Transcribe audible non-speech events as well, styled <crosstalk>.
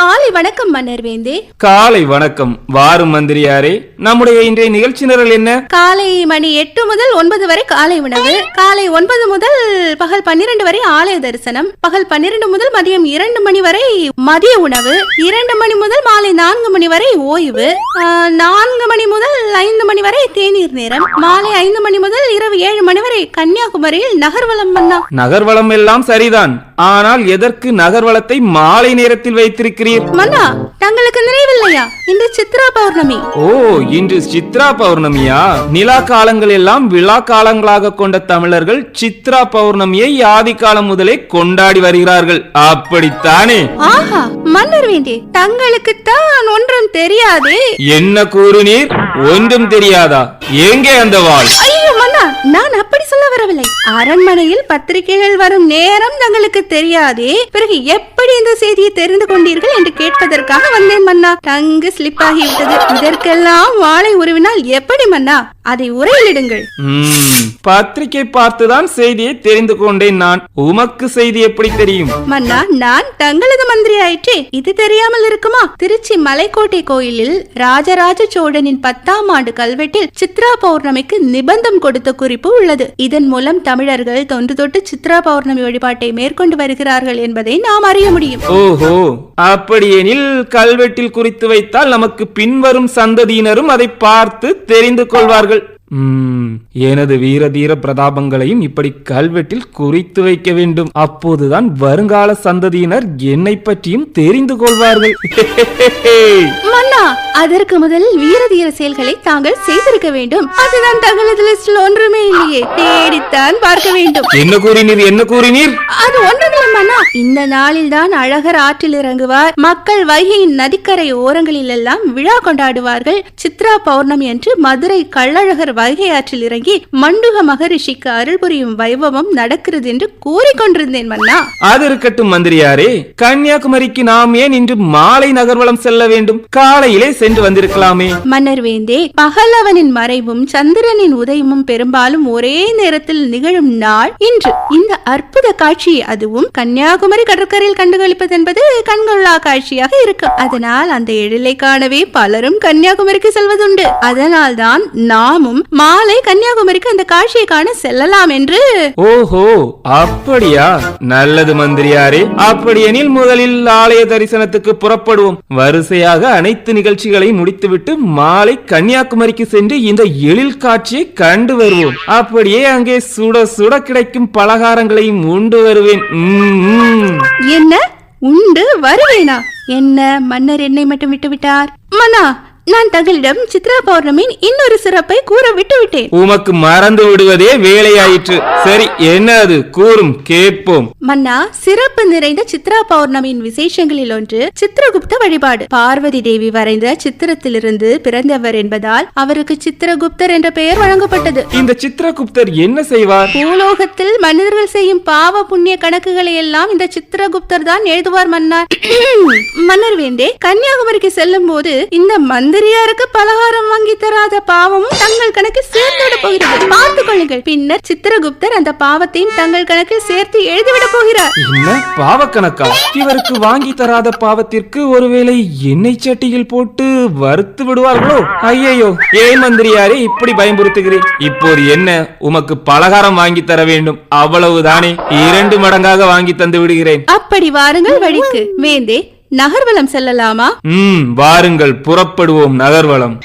காலை வணக்கம் மன்னர் வேந்தே. காலை வணக்கம் வாரும் மந்திரியாரே. நம்முடைய இன்றைய நிகழ்ச்சி நிரல் என்ன? காலை மணி எட்டு முதல் ஒன்பது வரை காலை உணவு காலை ஒன்பது முதல் பகல் பன்னிரண்டு வரை ஆலய தரிசனம் பகல் பன்னிரண்டு முதல் மதியம் இரண்டு மணி வரை மதிய உணவு இரண்டு மணி முதல் மாலை நான்கு மணி வரை ஓய்வு நான்கு மணி முதல் ஐந்து மணி வரை தேநீர் நேரம் மாலை ஐந்து மணி முதல் இரவு ஏழு மணி வரை கன்னியாகுமரியில் நகர்வலம் மன்னா. நகர்வளம் எல்லாம் சரிதான். ஆனால் எதற்கு நகர்வளத்தை மாலை நேரத்தில் வைத்திருக்கிறீர்? மன்னா தங்களுக்கு நினைவில்லையா? இன்று சித்ரா பௌர்ணமி. ஓ இன்று சித்ரா பௌர்ணமியா? நிலா காலங்கள் எல்லாம் விழா காலங்களாக கொண்ட தமிழர்கள் சித்ரா பௌர்ணமியை ஆதி காலம் முதலே கொண்டாடி வருகிறார்கள். அப்படித்தானே? ஆஹா மன்னர் வேண்டே தங்களுக்கு தான் ஒன்றும் தெரியாதே. என்ன கூறுனீர் ஒன்றும் தெரியாதா? எங்கே அந்த வாள்? ஐயோ மன்னா நான் வரவில்லை. அரண்மனையில் பத்திரிகைகள் வரும் நேரம் தங்களுக்கு தெரியாதே. பிறகு எப்படி இந்த செய்தியை தெரிந்து கொண்டீர்கள் என்று கேட்பதற்காக வந்தேன் மன்னா. தங்கு ஸ்லிப் ஆகிவிட்டது இதற்கெல்லாம் வாளை உருவினால் எப்படி மன்னா? அதை உரையிலிடுங்கள். பத்திரிகை பார்த்துதான் செய்தியை தெரிந்து கொண்டேன் நான். உமக்கு செய்தி எப்படி தெரியும்? மன்னா நான் தங்களது மந்திரி ஆயிற்றே இது தெரியாமல் இருக்குமா? திருச்சி மலைக்கோட்டை கோயிலில் ராஜராஜ சோழனின் பத்தாம் ஆண்டு கல்வெட்டில் சித்ரா பௌர்ணமிக்கு நிபந்தம் கொடுத்த குறிப்பு உள்ளது. இதன் மூலம் தமிழர்கள் தொன்று தொட்டு சித்ரா பௌர்ணமி வழிபாட்டை மேற்கொண்டு வருகிறார்கள் என்பதை நாம் அறிய முடியும். ஓஹோ அப்படியெனில் கல்வெட்டில் குறித்து வைத்தால் நமக்கு பின்வரும் சந்ததியினரும் அதை பார்த்து தெரிந்து கொள்வார்கள். எனது வீர தீர பிரதாபங்களையும் இப்படி கல்வெட்டில் குறித்து வைக்க வேண்டும். அப்போதுதான் வருங்கால சந்ததியினர் என்னை பற்றியும் தெரிந்து கொள்வார்கள். <laughs> மன்னா அதற்கு முதல் வீர தீர செயல்களை தாங்கள் செய்திருக்க வேண்டும். அதுதான் தங்களது லிஸ்டில் ஒன்றுமே இல்லையே. தேடித்தான் பார்க்க வேண்டும். என்ன கூறினீர் என்ன கூறினீர்? அது ஒன்றுமில்லை மன்னா. இந்த நாளில் தான் அழகர் ஆற்றில் இறங்குவார். மக்கள் வைகையின் நதிக்கரை ஓரங்களில் எல்லாம் விழா கொண்டாடுவார்கள். சித்ரா பௌர்ணமி அன்று மதுரை கள்ளழகர் வைகை ஆற்றில் இறங்கி மண்டுக மகரிஷிக்கு அருள் புரியும் வைபவம் நடக்கிறது என்று கூறிக்கொண்டிருந்தேன் மன்னா. அது இருக்கட்டும் மந்திரியாரே. கன்னியாகுமரிக்கு நாம் ஏன் இன்று மாலை நகர்வலம் செல்ல வேண்டும்? காலையிலே சென்று வந்திருக்கலாமே. மன்னர் வேந்தே பகலவனின் மறைவும் சந்திரனின் உதயமும் பெரும்பாலும் ஒரே நேரத்தில் நிகழும் நாள் இன்று. இந்த அற்புத காட்சி அதுவும் கன்னியாகுமரி கடற்கரையில் கண்டுகளிப்பது என்பது கண்கொள்ளா காட்சியாக இருக்கும். அதனால் அந்த எழிலை காணவே பலரும் கன்னியாகுமரிக்கு செல்வதுண்டு. அதனால் தான் நாமும் மாலை கன்னியாகுமரிக்கு அந்த காட்சியை காண செல்லலாம் என்று. ஓஹோ அப்படியா? நல்லது மந்திரியாரே அப்படியெனில் முதலில் ஆலய தரிசனத்துக்கு புறப்படுவோம். வரிசையாக அனைத்து நிகழ்ச்சிகளையும் முடித்துவிட்டு மாலை கன்னியாகுமரிக்கு சென்று இந்த எழில் காட்சியை கண்டு வருவோம். அப்படியே அங்கே சுட சுட கிடைக்கும் பலகாரங்களையும் உண்டு வருவேன். என்ன? உண்டு வருவேனா? என்ன? மன்னர் என்னை மட்டும் விட்டு விட்டார் மன்னா நான் தங்களிடம் சித்ரா பௌர்ணமியின் இன்னொரு சிறப்பை கூற விட்டு விட்டேன் உமக்கு மறந்து விடுவதே வேலையாயிற்று. சரி என்ன அது? கூறும் கேட்போம். மன்னா சிறப்பு நிறைந்த சித்ரா பௌர்ணமியின் விசேஷங்களில் ஒன்று சித்திரகுப்த வழிபாடு. பார்வதி தேவி வரைந்த சித்திரத்திலிருந்து பிறந்தவர் என்பதால் அவருக்கு சித்திரகுப்தர் என்ற பெயர் வழங்கப்பட்டது. இந்த சித்திரகுப்தர் என்ன செய்வார்? பூலோகத்தில் மனிதர்கள் செய்யும் பாவ புண்ணிய கணக்குகளை எல்லாம் இந்த சித்திரகுப்தர் தான் எழுதுவார் மன்னார். <clears throat> மன்னர் வேண்டே கன்னியாகுமரிக்கு செல்லும் போது இந்த மந்திரியாருக்கு பலகாரம் வாங்கி தராத பாவமும் தங்கள் கணக்கில் சேர்த்து விட போகிறது. பார்த்துக் கொள்ளுங்கள். பின்னர் சித்திரகுப்தர் அந்த பாவத்தையும் தங்கள் கணக்கில் சேர்த்து எழுதிவிட போகிறார். என்ன? பாவக்கணக்கா? இவருக்கு வாங்கி தராத பாவத்திற்கு ஒருவேளை எண்ணெய் சட்டியில் போட்டு வறுத்து விடுவார்களோ? ஐயையோ ஏன் மந்திரியாரே இப்படி பயமுறுத்துகிறேன் இப்போது என்ன? உமக்கு பலகாரம் வாங்கி தர வேண்டும். அவ்வளவுதானே? இரண்டு மடங்காக வாங்கி தந்து விடுகிறேன். அப்படி வாருங்கள் வழிக்கு. வேந்தே நகர்வலம் செல்லலாமா? வாருங்கள் புறப்படுவோம் நகர்வலம்.